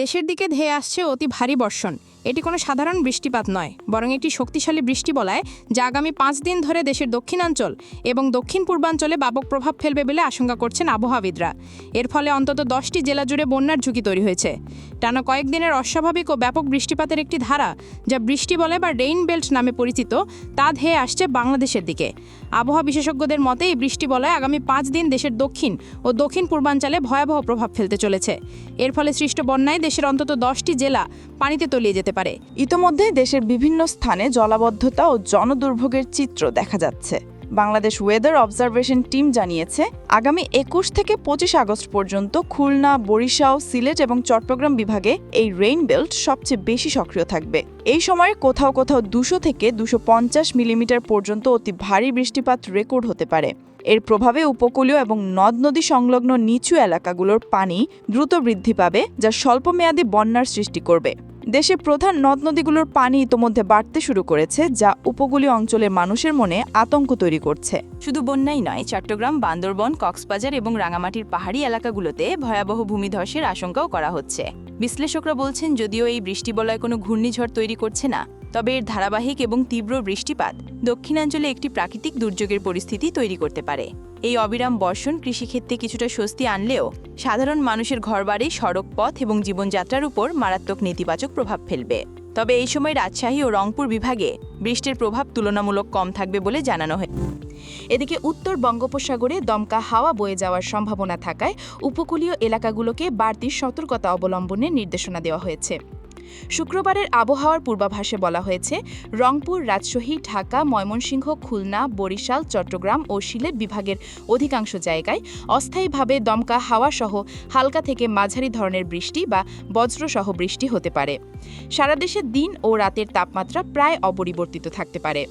দেশের দিকে ধেয়ে আসছে অতি ভারী বর্ষণ। এটি কোনো সাধারণ বৃষ্টিপাত নয়, বরং একটি শক্তিশালী বৃষ্টি বলায় যা আগামী পাঁচ দিন ধরে দেশের দক্ষিণাঞ্চল এবং দক্ষিণ পূর্বাঞ্চলে ব্যাপক প্রভাব ফেলবে বলে আশঙ্কা করছেন আবহাওয়াবিদরা। এর ফলে অন্তত দশটি জেলা জুড়ে বন্যার ঝুঁকি তৈরি হয়েছে। টানা কয়েকদিনের অস্বাভাবিক ও ব্যাপক বৃষ্টিপাতের একটি ধারা যা বৃষ্টি বলে বা রেইন বেল্ট নামে পরিচিত, তা ধেয়ে আসছে বাংলাদেশের দিকে। আবহাওয়া বিশেষজ্ঞদের মতে, এই বৃষ্টি বলয় আগামী পাঁচ দিন দেশের দক্ষিণ ও দক্ষিণ পূর্বাঞ্চলে ভয়াবহ প্রভাব ফেলতে চলেছে। এর ফলে সৃষ্ট বন্যায় দেশের অন্তত দশটি জেলা পানিতে তলিয়ে যেতে পারে। ইতোমধ্যে দেশের বিভিন্ন স্থানে জলাবদ্ধতা ও জনদুর্ভোগের চিত্র দেখা যাচ্ছে। বাংলাদেশ ওয়েদার অবজারভেশন টিম জানিয়েছে, আগামী একুশ থেকে পঁচিশ আগস্ট পর্যন্ত খুলনা, বরিশাল, সিলেট এবং চট্টগ্রাম বিভাগে এই রেইন বেল্ট সবচেয়ে বেশি সক্রিয় থাকবে। এই সময়ে কোথাও কোথাও দুশো থেকে দুশো পঞ্চাশ মিলিমিটার পর্যন্ত অতি ভারী বৃষ্টিপাত রেকর্ড হতে পারে। এর প্রভাবে উপকূলীয় এবং নদ নদী সংলগ্ন নিচু এলাকাগুলোর পানি দ্রুত বৃদ্ধি পাবে, যা স্বল্পমেয়াদী বন্যার সৃষ্টি করবে। দেশে প্রধান নদ নদীগুলোর পানি ইতোমধ্যে বাড়তে শুরু করেছে, যা উপকূলীয় অঞ্চলের মানুষের মনে আতঙ্ক তৈরি করছে। শুধু বন্যাই নয়, চট্টগ্রাম, বান্দরবন, কক্সবাজার এবং রাঙামাটির পাহাড়ি এলাকাগুলোতে ভয়াবহ ভূমিধসের আশঙ্কাও করা হচ্ছে। বিশ্লেষকরা বলছেন, যদিও এই বৃষ্টিবলয় কোনো ঘূর্ণিঝড় তৈরি করছে না তবে এর ধারাবাহিক এবং তীব্র বৃষ্টিপাত দক্ষিণাঞ্চলে একটি প্রাকৃতিক দুর্যোগের পরিস্থিতি তৈরি করতে পারে। এই অবিরাম বর্ষণ কৃষিক্ষেত্রে কিছুটা স্বস্তি আনলেও সাধারণ মানুষের ঘরবাড়ি সড়ক পথ এবং জীবনযাত্রার উপর মারাত্মক নেতিবাচক প্রভাব ফেলবে। তবে এই সময় রাজশাহী ও রংপুর বিভাগে বৃষ্টির প্রভাব তুলনামূলক কম থাকবে বলে জানানো হয়। এদিকে উত্তর বঙ্গোপসাগরে দমকা হাওয়া বয়ে যাওয়ার সম্ভাবনা থাকায় উপকূলীয় এলাকাগুলোকে বাড়তি সতর্কতা অবলম্বনের নির্দেশনা দেওয়া হয়েছে। শুক্রবারের আবহাওয়ার পূর্বাভাসে বলা হয়েছে, রংপুর, রাজশাহী, ঢাকা, ময়মনসিংহ, খুলনা, বরিশাল, চট্টগ্রাম ও সিলেট বিভাগের অধিকাংশ জায়গায় অস্থায়ীভাবে দমকা হাওয়াসহ হালকা থেকে মাঝারি ধরনের বৃষ্টি বা বজ্রসহ বৃষ্টি হতে পারে। সারা দেশে দিন ও রাতের তাপমাত্রা প্রায় অপরিবর্তিত থাকতে পারে।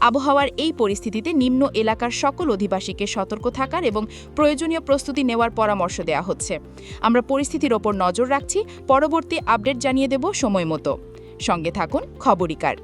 আবহাওয়ার এই পরিস্থিতিতে নিম্ন এলাকার সকল অধিবাসীকে সতর্ক থাকার এবং প্রয়োজনীয় প্রস্তুতি নেওয়ার পরামর্শ দেওয়া হচ্ছে। আমরা পরিস্থিতির ওপর নজর রাখছি। পরবর্তী আপডেট জানিয়ে দেব সময় মতো। সঙ্গে থাকুন খবরিকার।